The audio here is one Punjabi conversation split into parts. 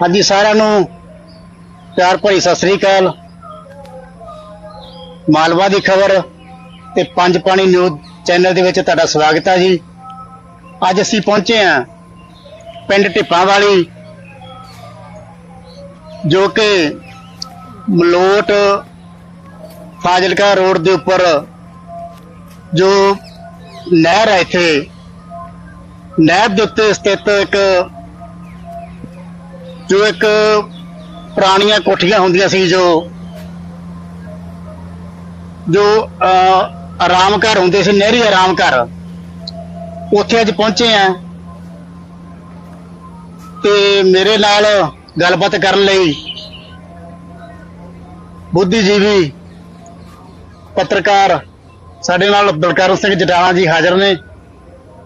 ਹਾਂਜੀ, ਸਾਰਿਆਂ ਨੂੰ ਪਿਆਰ ਭਰੀ ਸਤਿ ਸ੍ਰੀ ਅਕਾਲ। ਮਾਲਵਾ ਦੀ ਖਬਰ ਤੇ ਪੰਜ ਪਾਣੀ ਨਿਊਜ਼ ਚੈਨਲ ਦੇ ਵਿੱਚ ਤੁਹਾਡਾ ਸਵਾਗਤ ਹੈ ਜੀ। ਅੱਜ ਅਸੀਂ ਪਹੁੰਚੇ ਹਾਂ ਪਿੰਡ ਢਿੱਪਾਂ ਵਾਲੀ, ਜੋ ਕਿ ਮਲੋਟ ਫਾਜ਼ਿਲਕਾ ਰੋਡ ਦੇ ਉੱਪਰ ਜੋ ਨਹਿਰ ਹੈ ਇੱਥੇ, ਨਹਿਰ ਦੇ ਉੱਤੇ ਸਥਿਤ ਇੱਕ ਜੋ ਇੱਕ ਪੁਰਾਣੀਆਂ ਕੋਠੀਆਂ ਹੁੰਦੀਆਂ ਸੀ, ਜੋ ਜੋ ਆਰਾਮ ਘਰ ਹੁੰਦੇ ਸੀ, ਨਹਿਰੀ ਆਰਾਮ ਘਰ। ਉੱਥੇ ਅੱਜ ਪਹੁੰਚੇ ਆ। ਤੇ ਮੇਰੇ ਨਾਲ ਗੱਲਬਾਤ ਕਰਨ ਲਈ ਬੁੱਧੀਜੀਵੀ ਪੱਤਰਕਾਰ ਸਾਡੇ ਨਾਲ ਬਲਕਰਨ ਸਿੰਘ ਜਟਾਣਾ ਜੀ ਹਾਜ਼ਰ ਨੇ।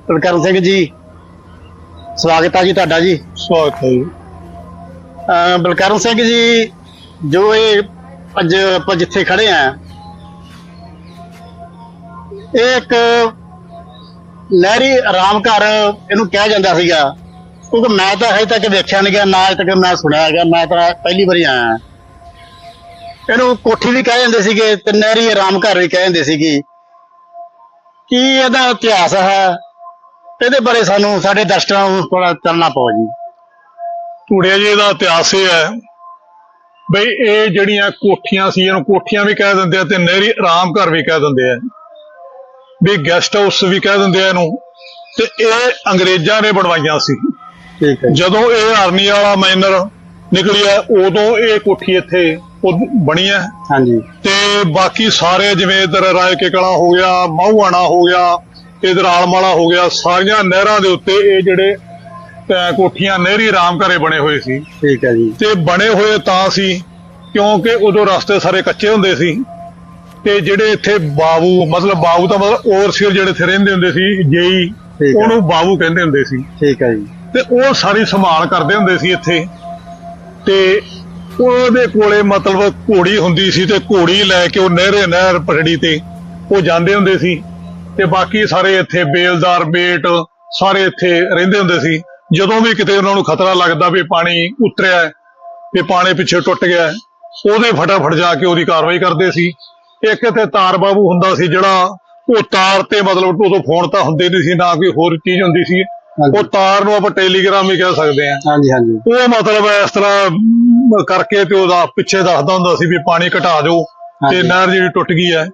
ਬਲਕਰਨ ਸਿੰਘ ਜੀ, ਸਵਾਗਤ ਆ ਜੀ ਤੁਹਾਡਾ ਜੀ। ਸਵਾਗਤ ਹੈ ਜੀ। ਅਹ ਬਲਕਰਨ ਸਿੰਘ ਜੀ, ਜੋ ਇਹ ਅੱਜ ਆਪਾਂ ਜਿੱਥੇ ਖੜੇ ਆ, ਇਹ ਇੱਕ ਨਹਿਰੀ ਆਰਾਮ ਘਰ ਇਹਨੂੰ ਕਿਹਾ ਜਾਂਦਾ ਸੀਗਾ। ਕਿਉਂਕਿ ਮੈਂ ਤਾਂ ਹਜੇ ਤੱਕ ਵੇਖਿਆ ਨਹੀਂ ਗਿਆ, ਨਾ ਅਜੇ ਤੱਕ ਮੈਂ ਸੁਣਿਆ ਹੈਗਾ, ਮੈਂ ਤਾਂ ਪਹਿਲੀ ਵਾਰੀ ਆਇਆ। ਇਹਨੂੰ ਕੋਠੀ ਵੀ ਕਹਿ ਜਾਂਦੇ ਸੀਗੇ ਤੇ ਨਹਿਰੀ ਆਰਾਮ ਘਰ ਵੀ ਕਹਿ ਜਾਂਦੇ ਸੀਗੇ। ਕੀ ਇਹਦਾ ਇਤਿਹਾਸ ਹੈ? ਇਹਦੇ ਬਾਰੇ ਸਾਨੂੰ ਸਾਡੇ ਦਰਸ਼ਕਾਂ ਨੂੰ ਥੋੜਾ ਚੱਲਣਾ ਪਊ ਜੀ। ਧੂੜਿਆ ਜੀ ਦਾ ਇਤਿਹਾਸ ਇਹ ਹੈ ਬਈ ਇਹ ਜਿਹੜੀਆਂ ਕੋਠੀਆਂ ਸੀ ਇਹਨੂੰ ਕੋਠੀਆਂ ਵੀ ਕਹਿ ਦਿੰਦੇ ਆ ਤੇ ਨਹਿਰੀ ਆਰਾਮ ਘਰ ਵੀ ਕਹਿ ਦਿੰਦੇ ਆ। ਵੀ ਗੈਸਟ ਹਾਊਸ ਵੀ ਕਹਿ ਦਿੰਦੇ ਆ ਇਹਨੂੰ ਤੇ ਇਹ ਅੰਗਰੇਜ਼ਾਂ ਨੇ ਬਣਵਾਈਆਂ ਸੀ। ਠੀਕ ਹੈ ਜਦੋਂ ਇਹ ਆਰਮੀ ਵਾਲਾ ਮਾਈਨਰ ਨਿਕਲਿਆ ਉਦੋਂ ਇਹ ਕੋਠੀ ਇੱਥੇ ਬਣੀ ਹੈ। ਹਾਂਜੀ। ਤੇ ਬਾਕੀ ਸਾਰੇ ਜਿਵੇਂ ਇਧਰ ਰਾਏ ਕੇ ਕਲਾ ਹੋ ਗਿਆ ਮਾਹੂਆਣਾ ਹੋ ਗਿਆ ਇਧਰ ਆਲਮਾਲਾ ਹੋ ਗਿਆ ਸਾਰੀਆਂ ਨਹਿਰਾਂ ਦੇ ਉੱਤੇ ਇਹ ਜਿਹੜੇ ਕੋਠੀਆਂ ਨਹਿਰੀ ਰਾਮ ਘਰੇ ਬਣੇ ਹੋਏ ਸੀ। ਠੀਕ ਹੈ ਜੀ। ਤੇ ਬਣੇ ਹੋਏ ਤਾਂ ਸੀ ਕਿਉਂਕਿ ਉਦੋਂ ਰਸਤੇ ਸਾਰੇ ਕੱਚੇ ਹੁੰਦੇ ਸੀ। ਤੇ ਜਿਹੜੇ ਇੱਥੇ ਬਾਬੂ ਮਤਲਬ ਬਾਬੂ ਤਾਂ ਮਤਲਬ ਓਵਰਸੀਅਰ ਜਿਹੜੇ ਇੱਥੇ ਰਹਿੰਦੇ ਹੁੰਦੇ ਸੀ ਜੇਈ ਉਹਨੂੰ ਬਾਬੂ ਕਹਿੰਦੇ ਹੁੰਦੇ ਸੀ। ਠੀਕ ਹੈ ਜੀ। ਤੇ ਉਹ ਸਾਰੀ ਸੰਭਾਲ ਕਰਦੇ ਹੁੰਦੇ ਸੀ ਇੱਥੇ। ਤੇ ਉਹਦੇ ਕੋਲੇ ਮਤਲਬ ਘੋੜੀ ਹੁੰਦੀ ਸੀ ਤੇ ਘੋੜੀ ਲੈ ਕੇ ਉਹ ਨਹਿਰੇ ਨਹਿਰ ਪਟੜੀ ਤੇ ਉਹ ਜਾਂਦੇ ਹੁੰਦੇ ਸੀ। ਤੇ ਬਾਕੀ ਸਾਰੇ ਇੱਥੇ ਬੇਲਦਾਰ ਬੇਟ ਸਾਰੇ ਇੱਥੇ ਰਹਿੰਦੇ ਹੁੰਦੇ ਸੀ। ਜਦੋਂ ਵੀ ਕਿਤੇ ਉਹਨਾਂ ਨੂੰ ਖਤਰਾ ਲੱਗਦਾ ਵੀ ਪਾਣੀ ਉਤਰਿਆ ਹੈ, ਵੀ ਪਾਣੀ ਪਿੱਛੇ ਟੁੱਟ ਗਿਆ ਹੈ, ਉਹਦੇ ਫਟਾਫਟ ਜਾ ਕੇ ਉਹਦੀ ਕਾਰਵਾਈ ਕਰਦੇ ਸੀ। ਇੱਕ ਇੱਥੇ ਤਾਰ ਬਾਬੂ ਹੁੰਦਾ ਸੀ ਜਿਹੜਾ ਉਹ ਤਾਰ ਤੇ ਮਤਲਬ ਉਦੋਂ ਫੋਨ ਤਾਂ ਹੁੰਦੇ ਨਹੀਂ ਸੀ ਨਾ ਕੋਈ ਹੋਰ ਚੀਜ਼ ਹੁੰਦੀ ਸੀ। ਉਹ ਤਾਰ ਨੂੰ ਆਪਾਂ ਟੈਲੀਗ੍ਰਾਮ ਹੀ ਕਹਿ ਸਕਦੇ ਆ ਹਾਂਜੀ ਹਾਂਜੀ। ਉਹ ਮਤਲਬ ਇਸ ਤਰ੍ਹਾਂ ਕਰਕੇ ਤੇ ਉਹਦਾ ਪਿੱਛੇ ਦੱਸਦਾ ਹੁੰਦਾ ਸੀ ਵੀ ਪਾਣੀ ਘਟਾ ਦਿਓ ਤੇ। ਨਹਿਰ ਜਿਹੜੀ ਟੁੱਟ ਗਈ ਹੈ